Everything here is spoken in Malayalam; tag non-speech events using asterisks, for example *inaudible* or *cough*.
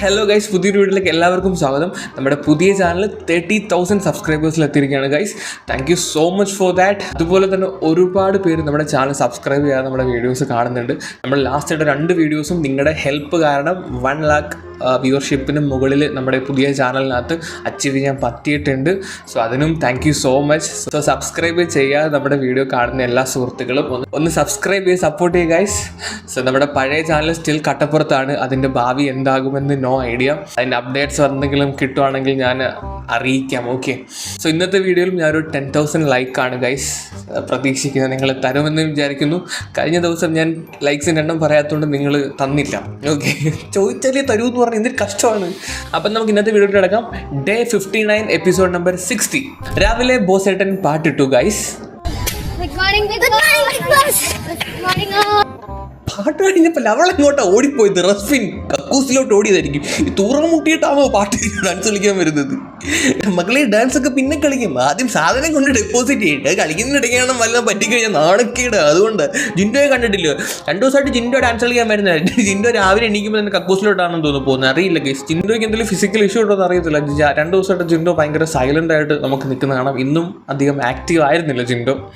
ഹലോ ഗൈസ് പുതിയൊരു വീട്ടിലേക്ക് എല്ലാവർക്കും സ്വാഗതം. നമ്മുടെ പുതിയ ചാനൽ തേർട്ടി തൗസൻഡ് സബ്സ്ക്രൈബേഴ്സിൽ എത്തിയിരിക്കുകയാണ് guys thank you so much for that അതുപോലെ തന്നെ ഒരുപാട് പേര് നമ്മുടെ ചാനൽ സബ്സ്ക്രൈബ് ചെയ്യാതെ നമ്മുടെ വീഡിയോസ് കാണുന്നുണ്ട്. നമ്മൾ ലാസ്റ്റ് ആയിട്ട് രണ്ട് വീഡിയോസും നിങ്ങളുടെ ഹെൽപ്പ് കാരണം വൺ ലാക്ക് വ്യൂവർഷിപ്പിന് മുകളിൽ നമ്മുടെ പുതിയ ചാനലിനകത്ത് അച്ചീവ് ചെയ്യാൻ പറ്റിയിട്ടുണ്ട്. സോ അതിനും thank so much so subscribe ചെയ്യാതെ നമ്മുടെ വീഡിയോ കാണുന്ന എല്ലാ സുഹൃത്തുക്കളും ഒന്ന് ഒന്ന് സബ്സ്ക്രൈബ് ചെയ്ത് സപ്പോർട്ട് ചെയ്യുക ഗൈസ് സോ നമ്മുടെ പഴയ ചാനൽ സ്റ്റിൽ കട്ടപ്പുറത്താണ്. അതിന്റെ ഭാവി എന്താകുമെന്ന് നോ ഐഡിയ അതിന്റെ അപ്ഡേറ്റ്സ് എന്തെങ്കിലും കിട്ടുവാണെങ്കിൽ ഞാൻ അറിയിക്കാം. ഓക്കെ സോ ഇന്നത്തെ വീഡിയോയിൽ ഞാനൊരു ടെൻ തൗസൻഡ് ലൈക്കാണ് ഗൈസ് പ്രതീക്ഷിക്കുന്നത് നിങ്ങൾ തരുമെന്ന് വിചാരിക്കുന്നു. കഴിഞ്ഞ ദിവസം ഞാൻ ലൈക്സിന്റെ എണ്ണം പറയാത്തതുകൊണ്ട് നിങ്ങൾ തന്നില്ല. ഓക്കെ *laughs* ചോദിച്ചാലേ തരൂ എന്ന് പറഞ്ഞാൽ എന്തൊരു കഷ്ടമാണ്. അപ്പം നമുക്ക് ഇന്നത്തെ വീഡിയോ കിടക്കാം. Day fifty nine episode number sixty രാവിലെ ബോസേട്ടൻ പാട്ടിട്ടു guys Good morning. Good morning, Good morning. പാട്ട് കഴിഞ്ഞപ്പോൾ അവൾ എങ്ങോട്ടാ ഓടിപ്പോയത്. റസ്ഫിൻ കക്കൂസിലോട്ട് ഓടിയതായിരിക്കും. തൂറം മുട്ടിയിട്ടാണോ പാട്ട് ഡാൻസ് കളിക്കാൻ വരുന്നത്? മക്കളെ ഡാൻസ് ഒക്കെ പിന്നെ കളിക്കും. ആദ്യം സാധനം കൊണ്ട് ഡെപ്പോസിറ്റ് ചെയ്തിട്ട് കളിക്കുന്നതിനിടയ്ക്കാണ് വല്ലതും പറ്റിക്കഴിഞ്ഞാൽ നാണക്കേട്. അതുകൊണ്ട് ജിൻഡോയെ കണ്ടിട്ടില്ല? രണ്ടു ദിവസമായിട്ട് ജിൻഡോ ഡാൻസ് കളിക്കാൻ വരുന്നത് *laughs* ജിൻഡോ രാവിലെ എണീക്കുമ്പോൾ തന്നെ കക്കൂസിലോട്ടാണെന്ന് തോന്നുന്നു പോകുന്നത്. അറിയില്ല ഗൈസ് ജിൻഡോയ്ക്ക് എന്തെങ്കിലും ഫിസിക്കൽ ഇഷ്യൂ ഉണ്ടോ എന്ന് അറിയത്തില്ല രണ്ടു ദിവസമായിട്ട് ജിൻഡോ ഭയങ്കര സൈലന്റ് ആയിട്ട് നമുക്ക് നിൽക്കുന്ന കാണാം. ഇന്നും അധികം ആക്റ്റീവ് ആയിരുന്നില്ല ജിൻഡോ.